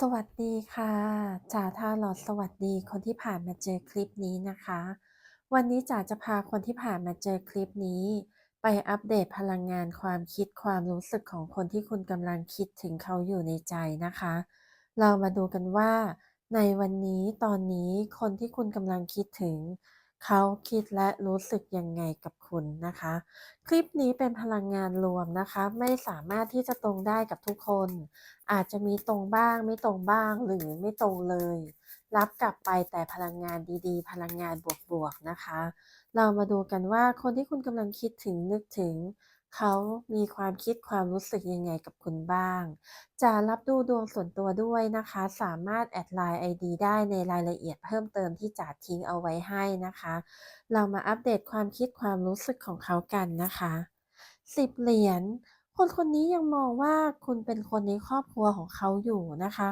สวัสดีค่ะจ๋าทาลอดสวัสดีคนที่ผ่านมาเจอคลิปนี้นะคะ วันนี้จ๋าจะพาคนที่ผ่านมาเจอคลิปนี้ ไปอัปเดตพลังงานความคิดความรู้สึกของคนที่คุณกำลังคิดถึงเขาอยู่ในใจนะคะ เรามาดูกันว่า ในวันนี้ตอนนี้คนที่คุณกำลังคิดถึง เขาคิดและรู้สึกยังไงกับคุณนะคะ คลิปนี้เป็นพลังงานรวมนะคะ ไม่สามารถที่จะตรงได้กับทุกคน อาจจะมีตรงบ้างไม่ตรงบ้างหรือไม่ตรงเลย รับกลับไปแต่พลังงานดีๆ พลังงานบวกๆนะคะ เรามาดูกันว่าคนที่คุณกำลังคิดถึงนึกถึง เขามีความคิดความรู้สึกยังไงกับคุณบ้าง จะรับดูดวงส่วนตัวด้วยนะคะ สามารถแอดไลน์ ID ได้ในรายละเอียดเพิ่มเติมที่จ่าทิ้งเอาไว้ให้นะคะ เรามาอัปเดตความคิดความรู้สึกของเขากันนะคะสิบเหรียญ คนคนนี้ยังมองว่าคุณเป็นคนในครอบครัวของเขาอยู่นะคะ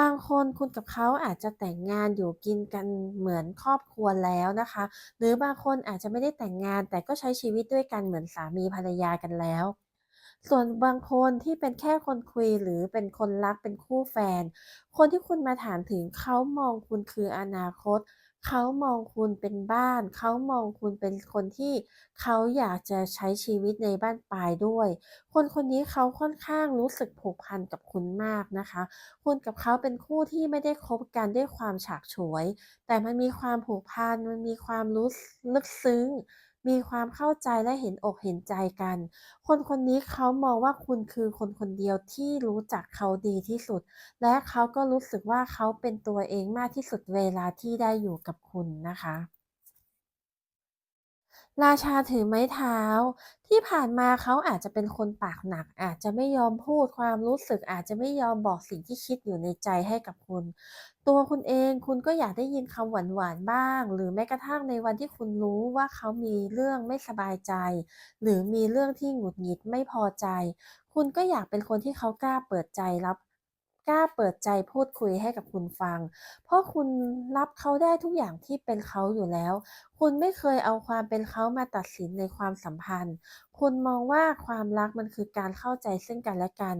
บางคนคุณกับเขาอาจจะแต่งงานอยู่กินกันเหมือนครอบครัวแล้วนะคะ หรือบางคนอาจจะไม่ได้แต่งงานแต่ก็ใช้ชีวิตด้วยกันเหมือนสามีภรรยากันแล้ว ส่วนบางคนที่เป็นแค่คนคุยหรือเป็นคนรักเป็นคู่แฟน คนที่คุณมาถามถึงเขามองคุณคืออนาคต เขามองคุณเป็นบ้าน เขามองคุณเป็นคนที่เขาอยากจะใช้ชีวิตในบ้านปลายด้วย คนคนนี้เขาค่อนข้างรู้สึกผูกพันกับคุณมากนะคะ คุณกับเขาเป็นคู่ที่ไม่ได้คบกันด้วยความฉากฉวย แต่มันมีความผูกพัน มันมีความรู้ลึกซึ้ง มีความเข้าใจและเห็นอกเห็นใจกัน คนคนนี้เขามองว่าคุณคือคนคนเดียวที่รู้จักเขาดีที่สุด และเขาก็รู้สึกว่าเขาเป็นตัวเองมากที่สุดเวลาที่ได้อยู่กับคุณนะคะ ราชาถือไม้เท้า ที่ผ่านมาเขาอาจจะเป็นคนปากหนัก อาจจะไม่ยอมพูดความรู้สึก อาจจะไม่ยอมบอกสิ่งที่คิดอยู่ในใจให้กับคุณ ตัวคุณเองคุณก็อยากได้ยินคำหวานๆบ้าง หรือแม้กระทั่งในวันที่คุณรู้ว่าเขามีเรื่องไม่สบายใจ หรือมีเรื่องที่หงุดหงิดไม่พอใจ คุณก็อยากเป็นคนที่เขากล้าเปิดใจรับ กล้าเปิดใจพูดคุยให้กับคุณฟัง เพราะคุณรับเขาได้ทุกอย่างที่เป็นเขาอยู่แล้ว คุณไม่เคยเอาความเป็นเขามาตัดสินในความสัมพันธ์ คุณมองว่าความรักมันคือการเข้าใจซึ่งกันและกัน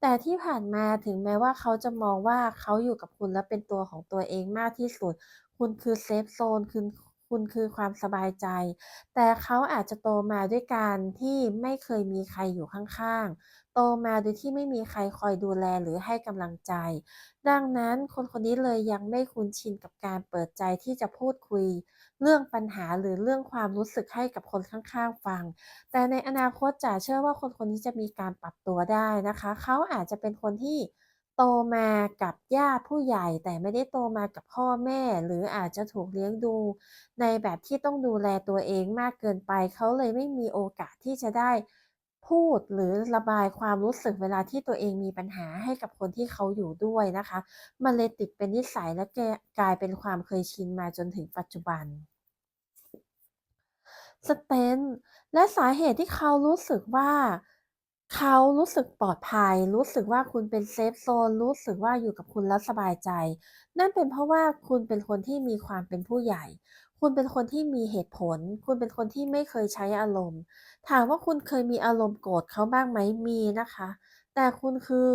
แต่ที่ผ่านมาถึงแม้ว่าเขาจะมองว่าเขาอยู่กับคุณและเป็นตัวของตัวเองมากที่สุด คุณคือเซฟโซนคือ คุณคือความสบายใจ แต่เขาอาจจะโตมาด้วยการที่ไม่เคยมีใครอยู่ข้างๆ โตมาโดยที่ไม่มีใครคอยดูแลหรือให้กำลังใจ ดังนั้นคนคนนี้เลยยังไม่คุ้นชินกับการเปิดใจที่จะพูดคุย เรื่องปัญหาหรือเรื่องความรู้สึกให้กับคนข้างๆฟัง แต่ในอนาคตจ๋าเชื่อว่าคนคนนี้จะมีการปรับตัวได้นะคะ เขาอาจจะเป็นคนที่ โตมากับญาติผู้ใหญ่ แต่ไม่ได้โตมากับพ่อแม่ หรืออาจจะถูกเลี้ยงดู ในแบบที่ต้องดูแลตัวเองมากเกินไป เขาเลยไม่มีโอกาสที่จะได้พูดหรือระบายความรู้สึกเวลาที่ตัวเองมีปัญหาให้กับคนที่เขาอยู่ด้วยนะคะ มันเลยติดเป็นนิสัยและกลายเป็นความเคยชินมาจนถึงปัจจุบันสเตนและสาเหตุที่เขารู้สึกว่า เขารู้สึกปลอดภัย รู้สึกว่าคุณเป็นเซฟโซน รู้สึกว่าอยู่กับคุณแล้วสบายใจ นั่นเป็นเพราะว่าคุณเป็นคนที่มีความเป็นผู้ใหญ่ คุณเป็นคนที่มีเหตุผล คุณเป็นคนที่ไม่เคยใช้อารมณ์ ถามว่าคุณเคยมีอารมณ์โกรธเขาบ้างไหมมีนะคะ แต่คุณคือ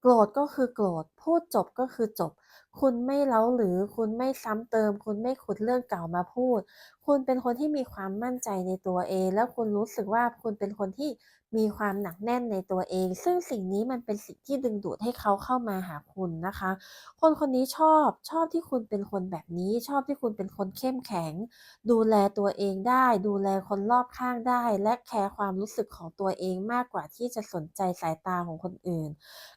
โกรธก็คือโกรธ พูดจบก็คือจบ คุณไม่เร้าหรือคุณไม่ซ้ำเติม คุณไม่ขุดเรื่องเก่ามาพูด คุณเป็นคนที่มีความมั่นใจในตัวเอง แล้วคุณรู้สึกว่าคุณเป็นคนที่มีความหนักแน่นในตัวเอง ซึ่งสิ่งนี้มันเป็นสิ่งที่ดึงดูดให้เขาเข้ามาหาคุณนะคะ คนคนนี้ชอบชอบที่คุณเป็นคนแบบนี้ ชอบที่คุณเป็นคนเข้มแข็ง ดูแลตัวเองได้ ดูแลคนรอบข้างได้ และแคร์ความรู้สึกของตัวเองมากกว่าที่จะสนใจสายตาของคนอื่น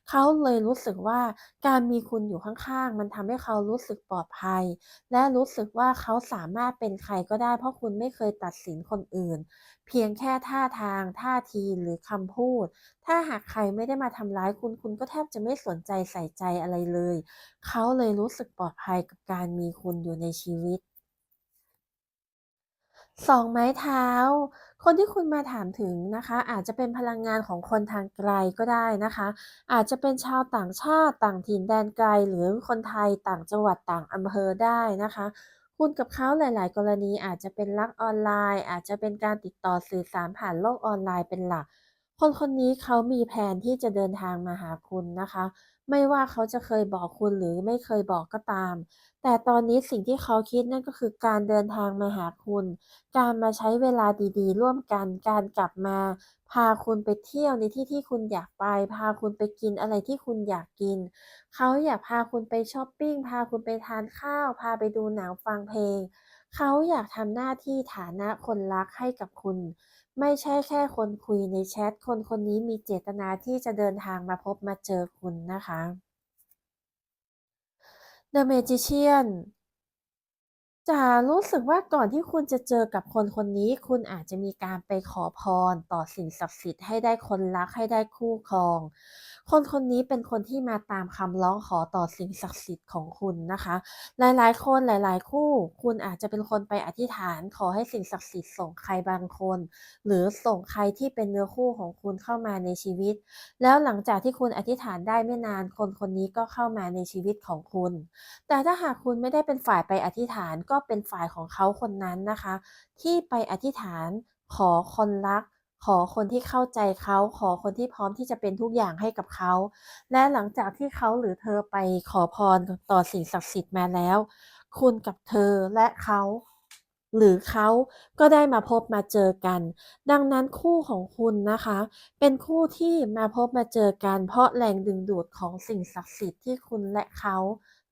เขาเลยรู้สึกว่าการมีคุณอยู่ข้างๆมันทำให้เขารู้สึกปลอดภัย และรู้สึกว่าเขาสามารถเป็นใครก็ได้ เพราะคุณไม่เคยตัดสินคนอื่น เพียงแค่ท่าทาง ท่าทีหรือคำพูด ถ้าหากใครไม่ได้มาทำร้ายคุณคุณก็แทบจะไม่สนใจใส่ใจอะไรเลย เขาเลยรู้สึกปลอดภัยกับการมีคุณอยู่ในชีวิต สองไม้เท้า คนที่คุณมาถามถึงนะคะ อาจจะเป็นพลังงานของคนทางไกลก็ได้นะคะ อาจจะเป็นชาวต่างชาติต่างถิ่นแดนไกล หรือคนไทยต่างจังหวัดต่างอำเภอได้นะคะ คุณกับเขาหลาย ๆ กรณีอาจจะเป็นรักออนไลน์ อาจจะเป็นการติดต่อสื่อสารผ่านโลกออนไลน์เป็นหลัก คนคนนี้เขามีแผนที่จะเดินทางมาหาคุณนะคะ ไม่ว่าเขาจะเคยบอกคุณหรือไม่เคยบอกก็ตาม แต่ตอนนี้สิ่งที่เขาคิดนั่นก็คือการเดินทางมาหาคุณ การมาใช้เวลาดีๆ ร่วมกัน การกลับมา พาคุณไปเที่ยวในที่ที่คุณอยากไป พาคุณไปกินอะไรที่คุณอยากกิน เขาอยากพาคุณไปชอปปิ้ง พาคุณไปทานข้าว พาไปดูหนังฟังเพลง เขาอยากทำหน้าที่ฐานะคนรักให้กับคุณ ไม่ใช่แค่คนคุยในแชท คนคนนี้มีเจตนาที่จะเดินทางมาพบมาเจอคุณนะคะ The Magician จะรู้สึกว่าก่อนที่คุณจะเจอกับคนคนนี้ คุณอาจจะมีการไปขอพรต่อสิ่งศักดิ์สิทธิ์ให้ได้คนรักให้ได้คู่ครอง คนคนนี้เป็นคนที่มาตามคำร้องขอต่อสิ่งศักดิ์สิทธิ์ของคุณนะคะ หลายๆ คนหลาย ๆ คู่ คุณอาจจะเป็นคนไปอธิษฐานขอให้สิ่งศักดิ์สิทธิ์ส่งใครบางคน หรือส่งใครที่เป็นเนื้อคู่ของคุณเข้ามาในชีวิต แล้วหลังจากที่คุณอธิษฐานได้ไม่นาน คนคนนี้ก็เข้ามาในชีวิตของคุณ แต่ถ้าหากคุณไม่ได้เป็นฝ่ายไปอธิษฐานก็เป็นฝ่ายของเขาคนนั้นนะคะ ที่ไปอธิษฐานขอคนรัก ขอคนที่เข้าใจเขาขอคนที่พร้อมที่จะเป็นทุกอย่างให้กับเขา และหลังจากที่เขาหรือเธอไปขอพรต่อสิ่งศักดิ์สิทธิ์มาแล้ว คุณกับเธอและเขาหรือเขาก็ได้มาพบมาเจอกัน ดังนั้นคู่ของคุณนะคะ เป็นคู่ที่มาพบมาเจอกัน เพราะแรงดึงดูดของสิ่งศักดิ์สิทธิ์ที่คุณและเขา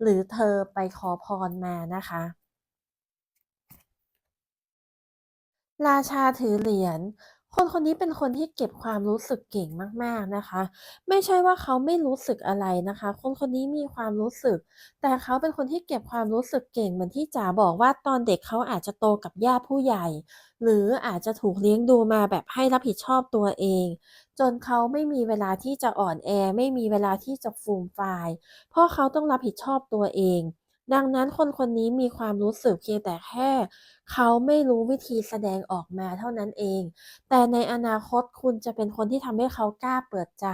หรือเธอไปขอพรมานะคะ ราชาถือเหรียญ คนคนนี้เป็นคนที่เก็บความรู้สึกเก่งมากๆนะคะ ไม่ใช่ว่าเขาไม่รู้สึกอะไรนะคะ คนคนนี้มีความรู้สึก แต่เขาเป็นคนที่เก็บความรู้สึกเก่งเหมือนที่จ๋าบอกว่าตอนเด็กเขาอาจจะโตกับญาติผู้ใหญ่ หรืออาจจะถูกเลี้ยงดูมาแบบให้รับผิดชอบตัวเอง จนเขาไม่มีเวลาที่จะอ่อนแอ ไม่มีเวลาที่จะฟูมฟายเพราะเขาต้องรับผิดชอบตัวเอง ดังนั้นคนคนนี้มีความรู้สึกเพียงแต่แค่ เขาไม่รู้วิธีแสดงออกมาเท่านั้นเอง แต่ในอนาคตคุณจะเป็นคนที่ทำให้เขากล้าเปิดใจ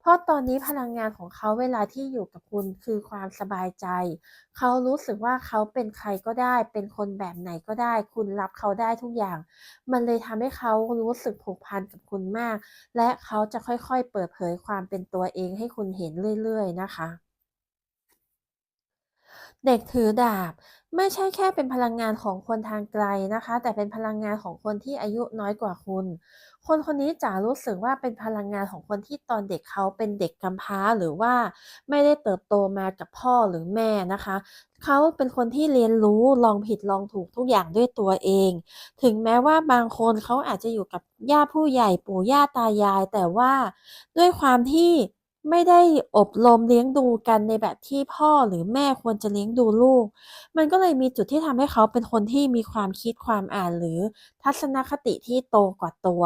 เพราะตอนนี้พลังงานของเขาเวลาที่อยู่กับคุณคือความสบายใจ เขารู้สึกว่าเขาเป็นใครก็ได้ เป็นคนแบบไหนก็ได้ คุณรับเขาได้ทุกอย่าง มันเลยทำให้เขารู้สึกผูกพันกับคุณมาก และเขาจะค่อยๆ เปิดเผยความเป็นตัวเองให้คุณเห็นเรื่อย ๆ นะคะ เด็กถือดาบ ไม่ใช่แค่เป็นพลังงานของคนทางไกลนะคะ แต่เป็นพลังงานของคนที่อายุน้อยกว่าคุณ คนคนนี้จ๋ารู้สึกว่าเป็นพลังงานของคนที่ตอนเด็กเขาเป็นเด็กกำพร้าหรือว่าไม่ได้เติบโตมากับพ่อหรือแม่นะคะเขาเป็นคนที่เรียนรู้ลองผิดลองถูกทุกอย่างด้วยตัวเอง ถึงแม้ว่าบางคนเขาอาจจะอยู่กับญาผู้ใหญ่ปู่ย่าตายาย แต่ว่าด้วยความที่ ไม่ได้อบรมเลี้ยงดูกันในแบบที่พ่อหรือแม่ควรจะเลี้ยงดูลูก มันก็เลยมีจุดที่ทำให้เขาเป็นคนที่มีความคิดความอ่านหรือ ทัศนคติที่โตกว่าตัว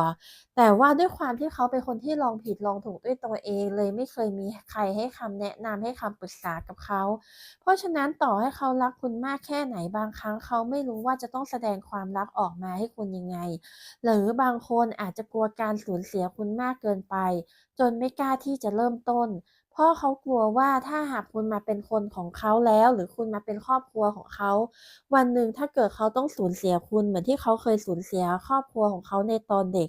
แต่ว่าด้วยความที่เขาเป็นคนที่ลองผิดลองถูกด้วยตัวเอง เลยไม่เคยมีใครให้คำแนะนำให้คำปรึกษากับเขา เพราะฉะนั้นต่อให้เขารักคุณมากแค่ไหนบางครั้งเขาไม่รู้ว่าจะต้องแสดงความรักออกมาให้คุณยังไง หรือบางคนอาจจะกลัวการสูญเสียคุณมากเกินไป จนไม่กล้าที่จะเริ่มต้น พราะเขากลัวว่าถ้าหากคุณมาเป็นคนของเขาแล้ว หรือคุณมาเป็นครอบครัวของเขา วันหนึ่งถ้าเกิดเขาต้องสูญเสียคุณเหมือนที่เขาเคยสูญเสียครอบครัวของเขาในตอนเด็ก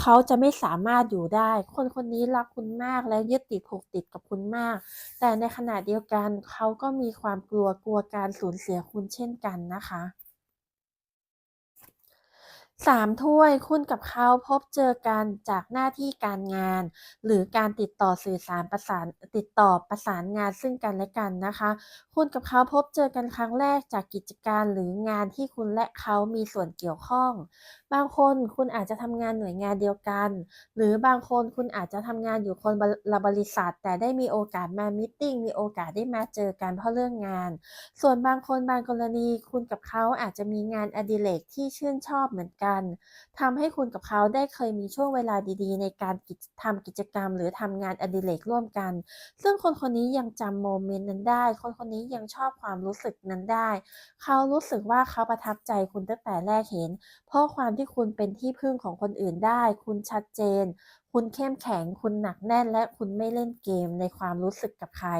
เขาจะไม่สามารถอยู่ได้ คนคนนี้รักคุณมากและยึดติดผูกติดกับคุณมาก แต่ในขณะเดียวกันเขาก็มีความกลัวกลัวการสูญเสียคุณเช่นกันนะคะ สามถ้วยคุณกับเขาพบเจอกันจากหน้าที่การงาน หรือการติดต่อสื่อสารประสานติดต่อประสานงานซึ่งกันและกันนะคะ คุณกับเขาพบเจอกันครั้งแรกจากกิจการหรืองานที่คุณและเขามีส่วนเกี่ยวข้องบางคนคุณอาจจะทำงานหน่วยงานเดียวกัน หรือบางคนคุณอาจจะทำงานอยู่คนละบริษัท แต่ได้มีโอกาสมามีตติงมีโอกาสได้มาเจอกันเพราะเรื่องงาน ส่วนบางคนบางกรณีคุณกับเขาอาจจะมีงานอดิเรกที่ชื่นชอบเหมือนกันทำให้คุณกับเขาได้เคยมีช่วงเวลาดีๆ ในการกิจทำกิจกรรม หรือทำงานอดิเรกร่วมกัน ซึ่งคนคนนี้ยังจำโมเมนต์นั้นได้ คนคนนี้ยังชอบความรู้สึกนั้นได้ เขารู้สึกว่าเขาประทับใจคุณตั้งแต่แรกเห็น เพราะความที่คุณเป็นที่พึ่งของคนอื่นได้ คุณชัดเจน คุณเข้มแข็ง คุณหนักแน่น และคุณไม่เล่นเกมในความรู้สึกกับใคร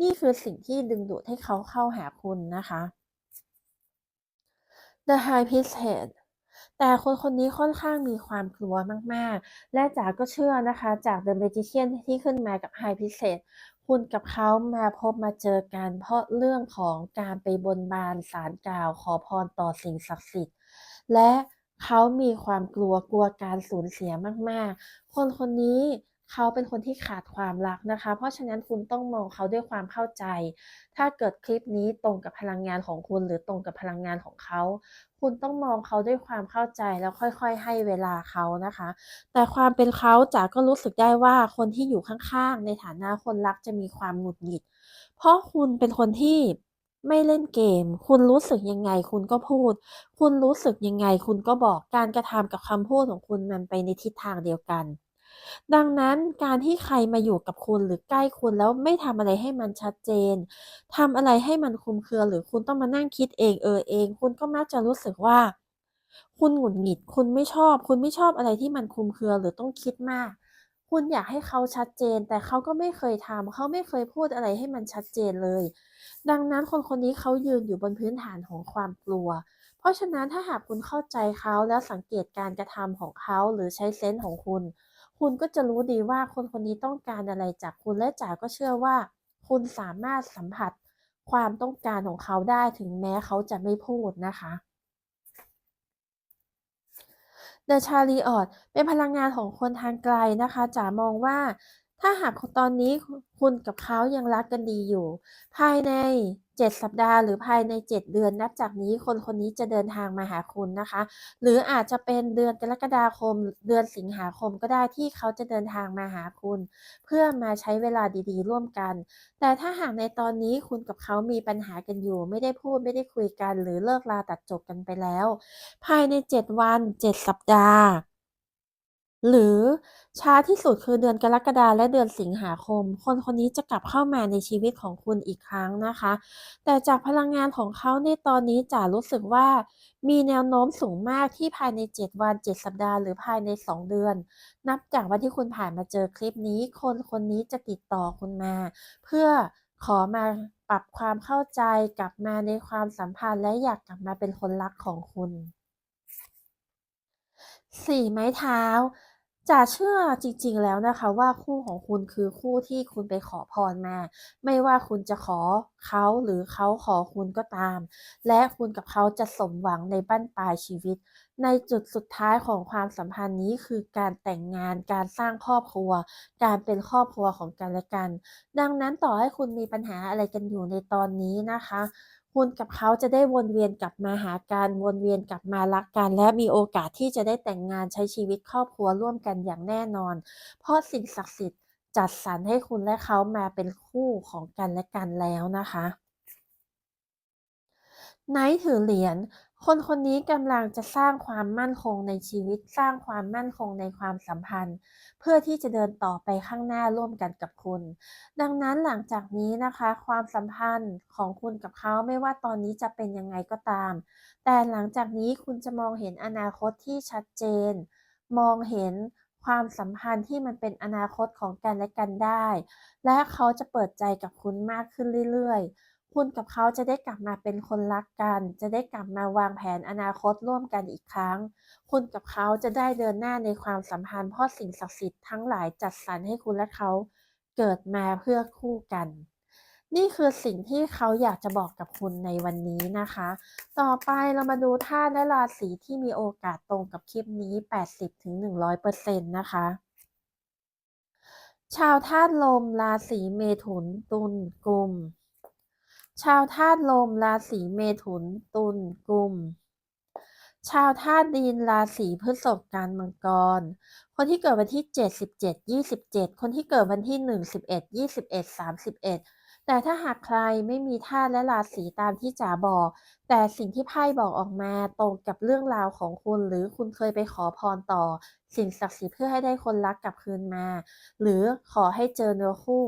นี่คือสิ่งที่ดึงดูดให้เขาเข้าหาคุณนะคะ The High Priestess แต่คนคนนี้ค่อนข้างมีความกลัวมาก ๆ และจ๋าก็เชื่อนะคะ จาก The Magician ที่ขึ้นมากับ High Priestess คุณกับเขามาพบมาเจอกันเพราะเรื่องของการไปบนบานศาลกล่าวขอพรต่อสิ่งศักดิ์สิทธิ์ และ เขามีความกลัวกลัวการสูญเสียมากๆ คนคนนี้เขาเป็นคนที่ขาดความรักนะคะ เพราะฉะนั้นคุณต้องมองเขาด้วยความเข้าใจ ถ้าเกิดคลิปนี้ตรงกับพลังงานของคุณ หรือตรงกับพลังงานของเขา คุณต้องมองเขาด้วยความเข้าใจแล้วค่อย ๆ ให้เวลาเขานะคะ แต่ความเป็นเขาจ๋าก็รู้สึกได้ว่าคนที่อยู่ข้างๆ ในฐานะคนรักจะมีความหงุดหงิด เพราะคุณเป็นคนที่ ไม่เล่นเกม คุณรู้สึกยังไงคุณก็พูด คุณรู้สึกยังไงคุณก็บอกการกระทำกับคำพูดของคุณมันไปในทิศทางเดียวกัน ดังนั้นการที่ใครมาอยู่กับคุณหรือใกล้คุณแล้วไม่ทำอะไรให้มันชัดเจนทำอะไรให้มันคุมเครือหรือคุณต้องมานั่งคิดเองเออเอง คุณก็มักจะรู้สึกว่า คุณหงุดหงิด คุณไม่ชอบ คุณไม่ชอบอะไรที่มันคุมเครือหรือต้องคิดมาก คุณอยากให้เขาชัดเจน แต่เขาก็ไม่เคยทำเขาไม่เคยพูดอะไรให้มันชัดเจนเลย ดังนั้นคนคนนี้เขายืนอยู่บนพื้นฐานของความกลัว เพราะฉะนั้นถ้าหากคุณเข้าใจเขาแล้วสังเกตการกระทำของเขาหรือใช้เซนส์ของคุณ คุณก็จะรู้ดีว่าคนคนนี้ต้องการอะไรจากคุณและจ๋าก็เชื่อว่า คุณสามารถสัมผัสความต้องการของเขาได้ถึงแม้เขาจะไม่พูดนะคะ เดอะชาลีออตเป็นพลังงานของคนทางไกลนะคะจ๋ามองว่าถ้าหากตอนนี้คุณกับเขายังรักกันดีอยู่ ภายใน 7 สัปดาห์หรือภายใน 7 เดือน นับจากนี้คนคนนี้จะเดินทางมาหาคุณนะคะ หรืออาจจะเป็นเดือนกรกฎาคม เดือนสิงหาคมก็ได้ที่เขาจะเดินทางมาหาคุณ เพื่อมาใช้เวลาดีๆ ร่วมกัน แต่ถ้าหากในตอนนี้คุณกับเขามีปัญหากันอยู่ ไม่ได้พูดไม่ได้คุยกัน หรือเลิกลาตัดจบกันไปแล้ว ภายใน 7 วัน 7 สัปดาห์ หรือช้าที่สุดคือเดือนกรกฎาและเดือนสิงหาคม คนคนนี้จะกลับเข้ามาในชีวิตของคุณอีกครั้งนะคะ แต่จากพลังงานของเขาในตอนนี้จ๋ารู้สึกว่า มีแนวโน้มสูงมากที่ภายใน 7 วัน 7 สัปดาห์หรือภายใน 2 เดือน นับจากวันที่คุณผ่านมาเจอคลิปนี้ คนคนนี้จะติดต่อคุณมา เพื่อขอมาปรับความเข้าใจกลับมาในความสัมพันธ์และอยากกลับมาเป็นคนรักของคุณสี่ไม้เท้า จ๋าเชื่อจริงๆแล้วนะคะว่าคู่ของคุณคือคู่ที่คุณไปขอพรมา ไม่ว่าคุณจะขอเขาหรือเขาขอคุณก็ตาม และคุณกับเขาจะสมหวังในบั้นปลายชีวิต ในจุดสุดท้ายของความสัมพันธ์นี้คือการแต่งงานการสร้างครอบครัว การเป็นครอบครัวของกันและกัน ดังนั้นต่อให้คุณมีปัญหาอะไรกันอยู่ในตอนนี้นะคะ คุณกับเขาจะได้วนเวียนกลับมาหากันวนเวียนกลับมารักกัน และมีโอกาสที่จะได้แต่งงานใช้ชีวิตครอบครัวร่วมกันอย่างแน่นอน เพราะสิ่งศักดิ์สิทธิ์จัดสรรให้คุณและเขามาเป็นคู่ของกันและกันแล้วนะคะไนท์ถือเหรียญ คนคนนี้กำลังจะสร้างความมั่นคงในชีวิต สร้างความมั่นคงในความสัมพันธ์ เพื่อที่จะเดินต่อไปข้างหน้าร่วมกันกับคุณ ดังนั้นหลังจากนี้นะคะ ความสัมพันธ์ของคุณกับเขาไม่ว่าตอนนี้จะเป็นยังไงก็ตาม แต่หลังจากนี้คุณจะมองเห็นอนาคตที่ชัดเจน มองเห็นความสัมพันธ์ที่มันเป็นอนาคตของกันและกันได้ และเขาจะเปิดใจกับคุณมากขึ้นเรื่อยๆ คุณกับเขาจะได้กลับมาเป็นคนรักกัน จะได้กลับมาวางแผนอนาคตร่วมกันอีกครั้ง คุณกับเขาจะได้เดินหน้าในความสัมพันธ์เพราะสิ่งศักดิ์สิทธิ์ทั้งหลายจัดสรรให้คุณและเขาเกิดมาเพื่อคู่กัน นี่คือสิ่งที่เขาอยากจะบอกกับคุณในวันนี้นะคะ ต่อไปเรามาดูธาตุและราศีที่มีโอกาสตรงกับคลิปนี้ 80-100%นะคะชาวธาตุลมราศีเมถุนตุลกุม ชาวธาตุลมราศีเมถุน ตุลกุม ชาวธาตุดินราศีพฤษภกันมังกร คนที่เกิดวันที่ 7 17 27 คนที่เกิดวันที่ 1 11 21 31 แต่ถ้าหากใครไม่มีธาตุและราศีตามที่จ๋าบอก แต่สิ่งที่ไพ่บอกออกมาตรงกับเรื่องราวของคุณ หรือคุณเคยไปขอพรต่อ สิ่งศักดิ์สิทธิ์เพื่อให้ได้คนรักกลับคืนมา หรือขอให้เจอเนื้อคู่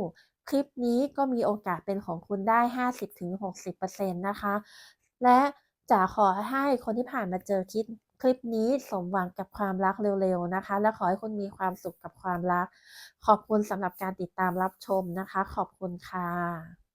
คลิปนี้ก็มีโอกาสเป็นของคุณได้ 50-60%นะคะ และจะขอให้คนที่ผ่านมาเจอคลิปคลิปนี้สมหวังกับความรักเร็วๆนะคะ และขอให้คุณมีความสุขกับความรัก ขอบคุณสำหรับการติดตามรับชมนะคะ ขอบคุณค่ะ